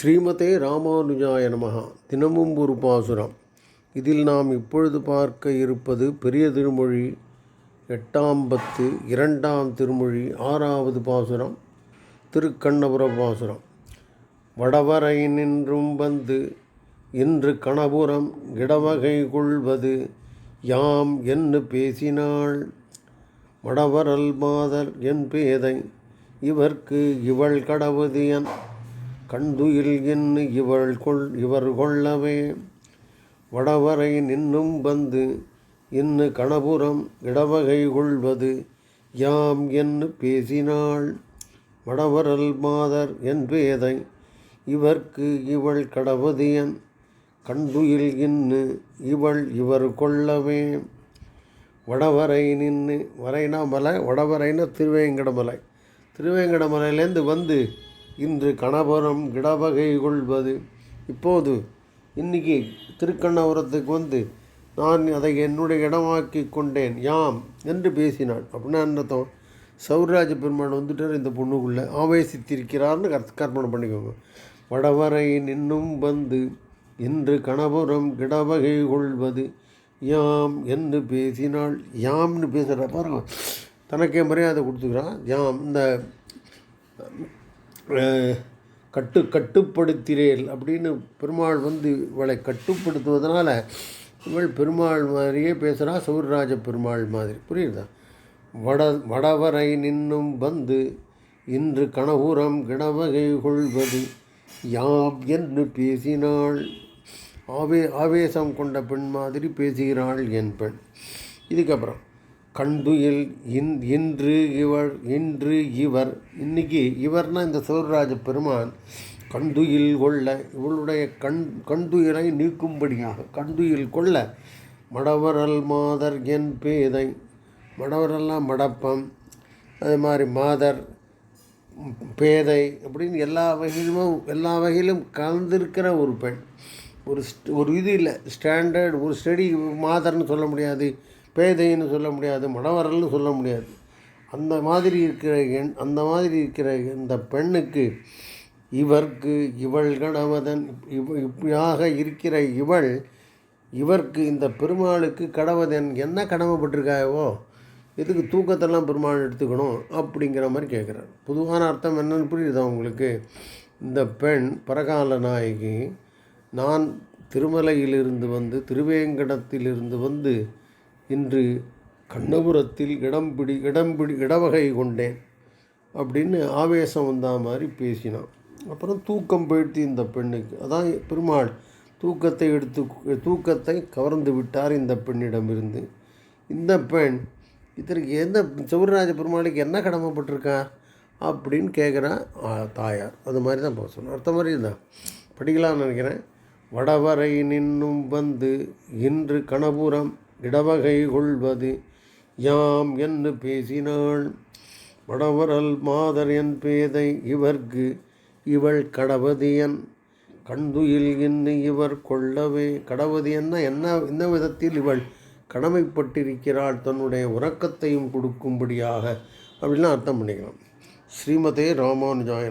ஸ்ரீமதே ராமானுஜாய நமகா தினமும் ஒரு பாசுரம். இதில் நாம் இப்பொழுது பார்க்க இருப்பது பெரிய திருமொழி எட்டாம் பத்து இரண்டாம் திருமொழி ஆறாவது பாசுரம் திருக்கண்ணபுர பாசுரம். வடவரை நின்றும் வந்து இன்று கணபுரம் இடவகை கொள்வது யாம் என்று பேசினாள். வடவரல் மாதர் என் பேதை இவர்க்கு இவள் கடவுது கண்துயில் என்ன இவள் கொள் இவர் கொள்ளவே. வடவரை நின்னும் வந்து இன்னு கணபுரம் இடவகை கொள்வது யாம் என்று பேசினாள். வடவரல் மாதர் என்பேதை இவர்க்கு இவள் கடவதியன். கண்துயில் இன்னு இவள் இவர் கொள்ளவே. வடவரை நின்று வரைனா மலை வடவரைனா திருவேங்கடமலை. திருவேங்கடமலையிலேருந்து வந்து இன்று கணபுரம் கிடவகை கொள்வது. இப்போது இன்னைக்கு திருக்கண்ணபுரத்துக்கு வந்து நான் அதை என்னுடைய இடமாக்கி கொண்டேன். யாம்? என்று பேசினான் அப்படின்னா என்ன அர்த்தம்? சௌராஜ பெருமாள் வந்துட்டார் இந்த பொண்ணுக்குள்ளே. ஆவேசித்திருக்கிறார்னு கற் கற்பனை பண்ணிக்கோங்க. வடவரை நின்னும் வந்து இன்று கணபுரம் கிடவகை கொள்வது. யாம்? என்று பேசினாள். யாம்னு பேசுகிற பாருங்க. தனக்கே மரியாதை கொடுத்துக்கிறான் யாம்? இந்த கட்டு கட்டுப்படுத்தினேன் அப்படின்னு பெருமாள் வந்து இவளை கட்டுப்படுத்துவதனால இவள் பெருமாள் மாதிரியே பேசுகிறா சௌர்ராஜ பெருமாள் மாதிரி. புரியுதா? வட வடவரை நின்னும் வந்து இன்று கணபுரம் கிடவகை கொள்வது யாம் என்று பேசினாள். ஆவே ஆவேசம் கொண்ட பெண் மாதிரி பேசுகிறாள் என் பெண். இதுக்கப்புறம் கண்துயில் இன் இன்று இவர் இன்று இவர். இன்னைக்கு இவர்னா இந்த சிவராஜ பெருமான் கண்துயில் கொள்ள இவளுடைய கண் கண்துயிலை நீக்கும்படியாக. கண்துயில் கொள்ள மடவரல் மாதர் என் பேதை மடவரெல்லாம் மடப்பம் அது மாதிரி மாதர் பேதை அப்படின்னு எல்லா வகையிலும் எல்லா வகையிலும் கலந்திருக்கிற ஒரு பெண். ஒரு ஒரு இது இல்லை ஸ்டாண்டர்ட் ஒரு ஸ்டடி மாதர்னு சொல்ல முடியாது. பேதைன்னு சொல்ல முடியாது மடவரல்னு சொல்ல முடியாது. அந்த மாதிரி இருக்கிற எண் அந்த மாதிரி இருக்கிற இந்த பெண்ணுக்கு இவர்க்கு இவள் கடவதன் இவ் இப்படியாக இருக்கிற இவள் இவர்க்கு இந்த பெருமாளுக்கு கடவதன் என்ன கடமைப்பட்டிருக்காயவோ எதுக்கு தூக்கத்தெல்லாம் பெருமாள் எடுத்துக்கணும் அப்படிங்கிற மாதிரி கேட்குறாரு பொதுவான அர்த்தம் என்னன்னு புரியுதா உங்களுக்கு? இந்த பெண் பரகால நாயகி நான் திருமலையிலிருந்து வந்து திருவேங்கடத்திலிருந்து வந்து இன்று கண்ணபுரத்தில் இடம் பிடி இடம் பிடி இடவகை கொண்டேன் அப்படின்னு ஆவேசம் வந்த மாதிரி பேசினான். அப்புறம் தூக்கம் போயிடுத்து இந்த பெண்ணுக்கு. அதான் பெருமாள் தூக்கத்தை எடுத்து தூக்கத்தை கவர்ந்து விட்டார் இந்த பெண்ணிடமிருந்து. இந்த பெண் இதற்கு எந்த சிவராஜ பெருமாளுக்கு என்ன கடமைப்பட்டிருக்கா? அப்படின்னு கேட்குறான் தாயார். அது மாதிரி தான் போக சொன்னேன். மாதிரி தான் படிக்கலாம்னு நினைக்கிறேன். வடவரை நின்னும் வந்து இன்று கணபுரம் இடவகை கொள்வது யாம் என்று பேசினாள். வடவரல் மாதர் என் பேதை இவர்க்கு இவள் கடவதியன். கண்துயில் என்று இவர் கொள்ளவே கடவதியன்னா என்ன என்ன விதத்தில் இவள் கடமைப்பட்டிருக்கிறாள் தன்னுடைய உறக்கத்தையும் கொடுக்கும்படியாக. அப்படின்லாம் அர்த்தம் பண்ணிக்கலாம். ஸ்ரீமதே ராமானுஜாய